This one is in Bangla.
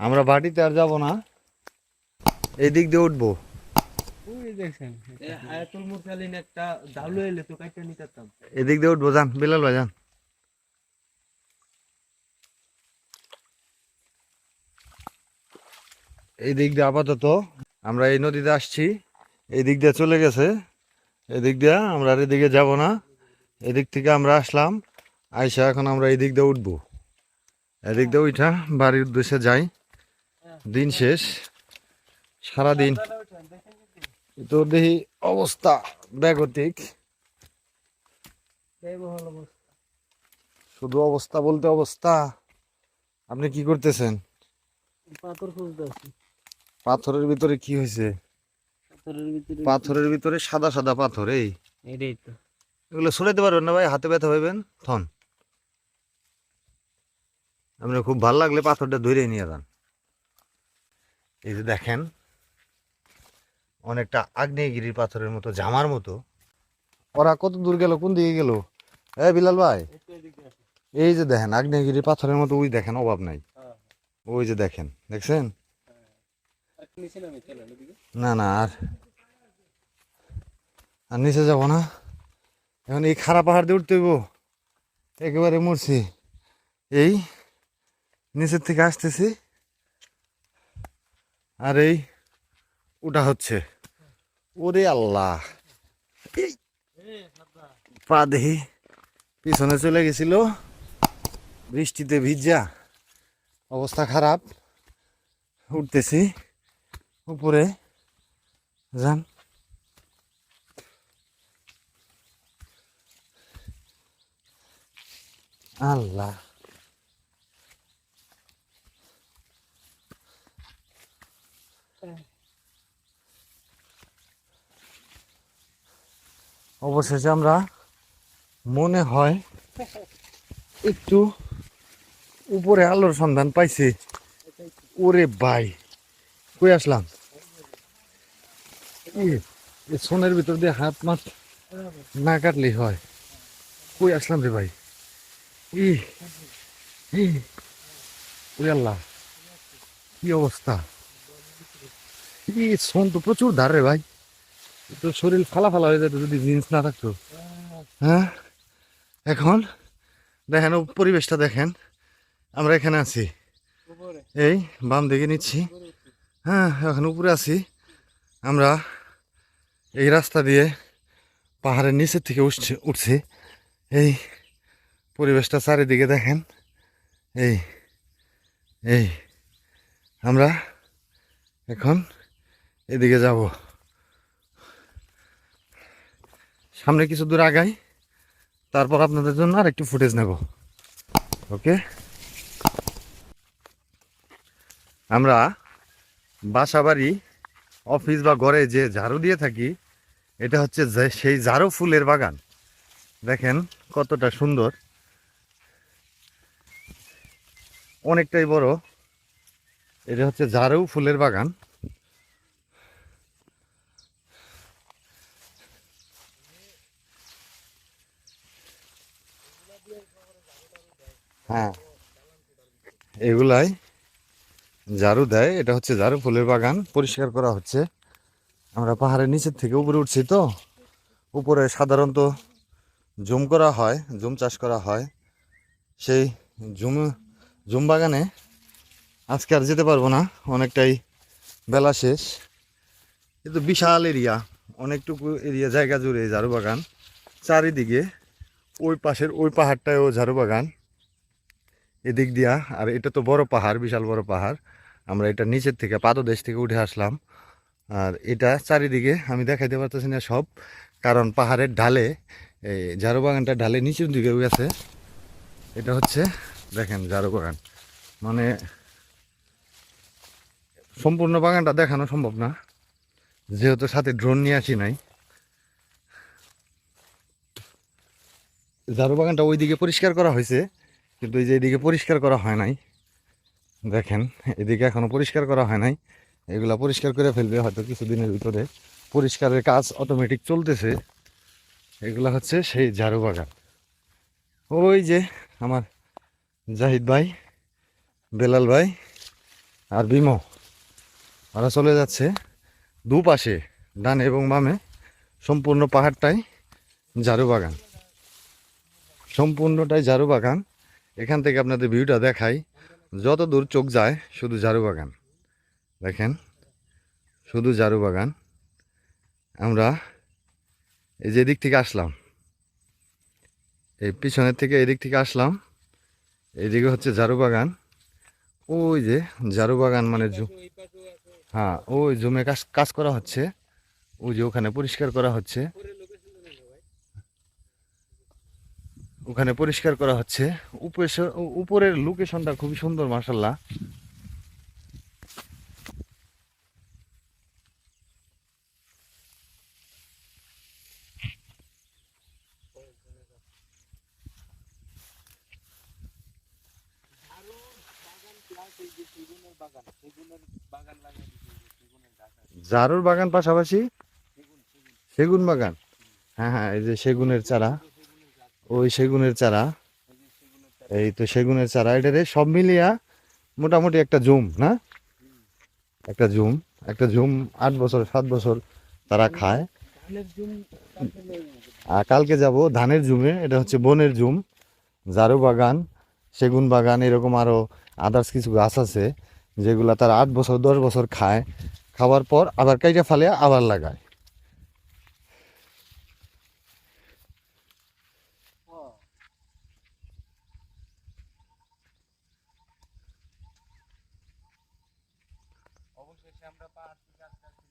আমরা বাটিতে আর যাব না। এই দিক দিয়ে উঠবো। এদিক দিয়ে উঠবো যান বিলাল ভাই যান। এই দিক দিয়ে আপাতত আমরা এই নদীতে আসছি। এই দিক দিয়ে চলে গেছে। এদিক দিয়ে আমরা আর এদিকে যাব না। এদিক থেকে আমরা আসলাম। আইসা এখন আমরা এই দিক দিয়ে উঠবো। এদিক দিয়ে উঠা বাড়ির উদ্দেশ্যে যাই। দিন শেষ সারাদিন। তো দেখি অবস্থা ব্যাগতিক শুধু অবস্থা বলতে অবস্থা। আপনি কি করতেছেন? পাথর পাথরের ভিতরে কি হয়েছে? পাথরের ভিতরে সাদা সাদা পাথর এই? তো। এগুলো সরাইতে পারবেন না ভাই হাতে ব্যথা পাইবেন? থন। আপনার খুব ভালো লাগলে পাথরটা ধরে নিয়ে যান। এই যে দেখেন, অনেকটা আগ্নেয়গিরির পাথরের মতো, জামার মতো। ওরা কত দূর গেল, কোন দিকে গেল? এ, বিলাল ভাই। এই যে দেখেন, আগ্নেয়গিরির পাথরের মতো, ওই দেখেন, অভাব নাই। ওই যে দেখেন, দেখছেন? না না, আর আর নিচে যাব না। এখন এই খারাপ পাহাড় দিয়ে উঠতে হইব। একেবারে মরছি। এই, নিচের থেকে আসতেছি। আর এই উঠা হচ্ছে। ওরে আল্লাহ। পা দেহি পিছনে চলে গেছিল। বৃষ্টিতে ভিজা, অবস্থা খারাপ। উঠতেছি উপরে। যান। আল্লাহ। অবশেষে আমরা মনে হয় একটু উপরে আলোর সন্ধান পাইছি। ওরে ভাই, কই আসলাম? সোনের ভিতর দিয়ে হাত মাত না কাটলেই হয়। কই আসলাম রে ভাই? ই ই আল্লাহ, কি অবস্থা? ই সোন তো প্রচুর ধার রে ভাই। এ তো শরীর ফালা ফালা হয়ে যেত যদি জিন্স না থাকতো। হ্যাঁ? এখন দেখেন পরিবেশটা দেখেন। আমরা এখানে আছি। এই বাম দিকে নিচ্ছি। হ্যাঁ এখন উপরে আছি। আমরা এই রাস্তা দিয়ে পাহাড়ের নিচের থেকে উঠছে উঠছি। এই পরিবেশটা চারিদিকে দেখেন। এই এই। আমরা এখন এদিকে যাব। সামনে কিছু দূর আগাই, তারপর আপনাদের জন্য আর একটু ফুটেজ নেব। ওকে? আমরা বাসা বাড়ি অফিস বা ঘরে যে ঝাড়ু দিয়ে থাকি, এটা হচ্ছে সেই ঝাড়ু ফুলের বাগান। দেখেন কতটা সুন্দর। অনেকটাই বড়। এটা হচ্ছে ঝাড়ু ফুলের বাগান। হ্যাঁ। এগুলাই ঝাড়ু দেয়। এটা হচ্ছে ঝাড়ু, ফুলের বাগান। পরিষ্কার করা হচ্ছে। আমরা পাহাড়ের নিচের থেকে উপরে উঠছি তো। উপরে সাধারণত জুম করা হয় জুম চাষ করা হয়। সেই জুম জুম বাগানে আজকে আর যেতে পারব না। অনেকটাই বেলা শেষ। কিন্তু বিশাল এরিয়া। অনেকটুকু এরিয়া, জায়গা জুড়ে ঝাড়ু বাগান। চারিদিকে ওই পাশের ওই পাহাড়টায়ও ঝাড়ু বাগান। এদিক দিয়া, আর এটা তো বড় পাহাড়, বিশাল বড় পাহাড়। আমরা এটা নিচের থেকে, পাদদেশ থেকে উঠে আসলাম। আর এটা চারিদিকে আমি দেখাইতে পারতেছি না সব, কারণ পাহাড়ের ঢালে, এই ঝাড়ু বাগানটা ঢালে নিচের দিকে গেছে। এটা হচ্ছে, দেখেন ঝাড়ু বাগান। মানে সম্পূর্ণ বাগানটা দেখানো সম্ভব না। যেহেতু সাথে ড্রোন নিয়ে আসি নাই। ঝাড়ু বাগানটা ওইদিকে পরিষ্কার করা হয়েছে। কিন্তু এই যে এদিকে পরিষ্কার করা হয় নাই, দেখেন, এদিকে এখনও পরিষ্কার করা হয় নাই, এগুলো পরিষ্কার করে ফেলবে, হয়তো কিছুদিনের ভিতরে পরিষ্কারের কাজ অটোমেটিক চলতেছে। এগুলো হচ্ছে সেই ঝাড়ু বাগান। ওই যে আমার জাহিদ ভাই, বেলাল ভাই আর বিমো ওরা চলে যাচ্ছে দুপাশে, ডান এবং বামে সম্পূর্ণ পাহাড়টাই ঝাড়ু বাগান। সম্পূর্ণটাই ঝাড়ু বাগান। এখান থেকে আপনাদের ভিউটা দেখাই। যত দূর চোখ যায়, শুধু ঝাড়ু বাগান। দেখেন, শুধু ঝাড়ু বাগান। আমরা এই যে দিক থেকে আসলাম, এই পিছনের থেকে এদিক থেকে আসলাম, এইদিকে হচ্ছে ঝাড়ু বাগান। ওই যে ঝাড়ু বাগান মানে হ্যাঁ ওই জমে কাজ কাজ করা হচ্ছে। ওই যে ওখানে পরিষ্কার করা হচ্ছে। ওখানে পরিষ্কার করা হচ্ছে। উপরে উপরের লোকেশনটা খুবই সুন্দর মার্শাল্লাহ জারুর বাগান পাশাপাশি? সেগুন বাগান? হ্যাঁ হ্যাঁ এই যে সেগুনের চারা। ওই সেগুনের চারা। এই তো সেগুনের চারা এটারে সব মিলিয়া মোটামুটি একটা জুম, না? একটা জুম একটা জুম আট বছর, সাত বছর তারা খায়। আর কালকে যাব ধানের জুমে, এটা হচ্ছে বনের জুম জারু বাগান, সেগুন বাগান, এরকম আরও আদার্স কিছু গাছ আছে, যেগুলা তারা আট বছর, দশ বছর খায়। খাওয়ার পর আবার কাইটা ফালে আবার লাগায়। আমরা পাহাড় থেকে আস্তে আস্তে